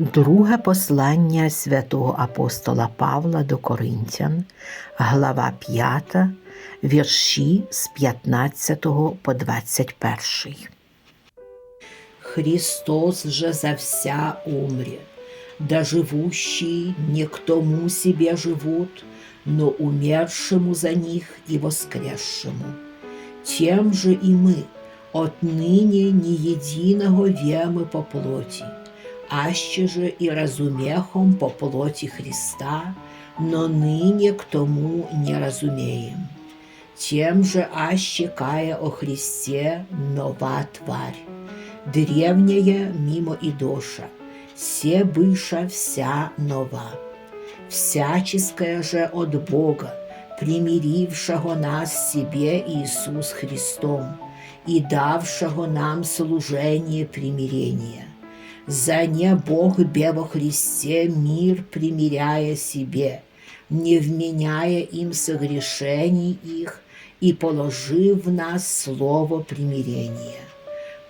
Друге послання святого апостола Павла до Коринтян, глава 5, вірші з 15 по 21. Христос же за вся умре, да живущие не к тому себе живут, но умершему за них и воскресшему. Тем же и мы отныне не единого вемы по плоти, аще же и разумехом по плоти Христа, но ныне к тому не разумеем. Тем же аще кая о Христе нова тварь, древняя мимо и доша, се быша вся нова. Всяческая же от Бога, примирившего нас себе Иисус Христом и давшего нам служение примирения. За не Бог бе Христе мир примиряя себе, не вменяя им согрешений их, и положив в нас слово примирения.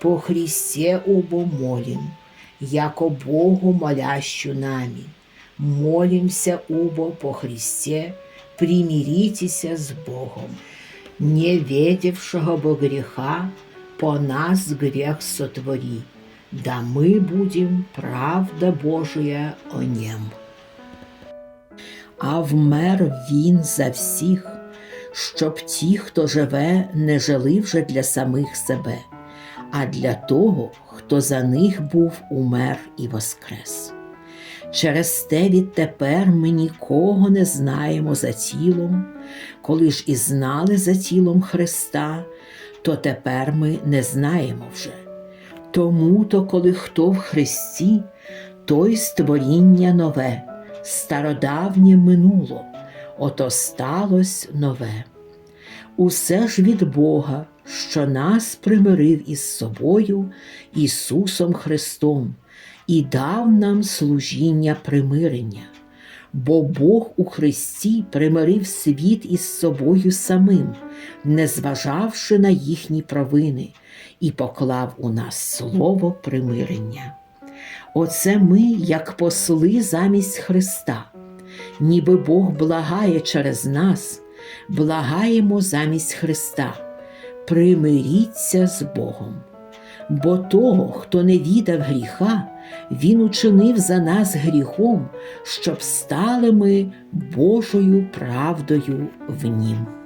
По Христе убо молим, яко Богу молящу нами. Молимся убо по Христе, примиритеся с Богом. Не ведевшего бы греха, по нас грех сотвори, да мы будем правда Божия о нем. А вмер він за всіх, щоб ті, хто живе, не жили вже для самих себе, а для того, хто за них був умер і воскрес. Через те відтепер ми нікого не знаємо за тілом, коли ж і знали за тілом Христа, то тепер ми не знаємо вже. Тому то, коли хто в Христі, той створіння нове, стародавнє минуло, ото сталось нове. Усе ж від Бога, що нас примирив із собою Ісусом Христом і дав нам служіння примирення. Бо Бог у Христі примирив світ із собою самим, не зважавши на їхні провини, і поклав у нас слово примирення. Оце ми, як посли замість Христа, ніби Бог благає через нас, благаємо замість Христа. Примиріться з Богом. Бо того, хто не відав гріха, Він учинив за нас гріхом, щоб стали ми Божою правдою в нім.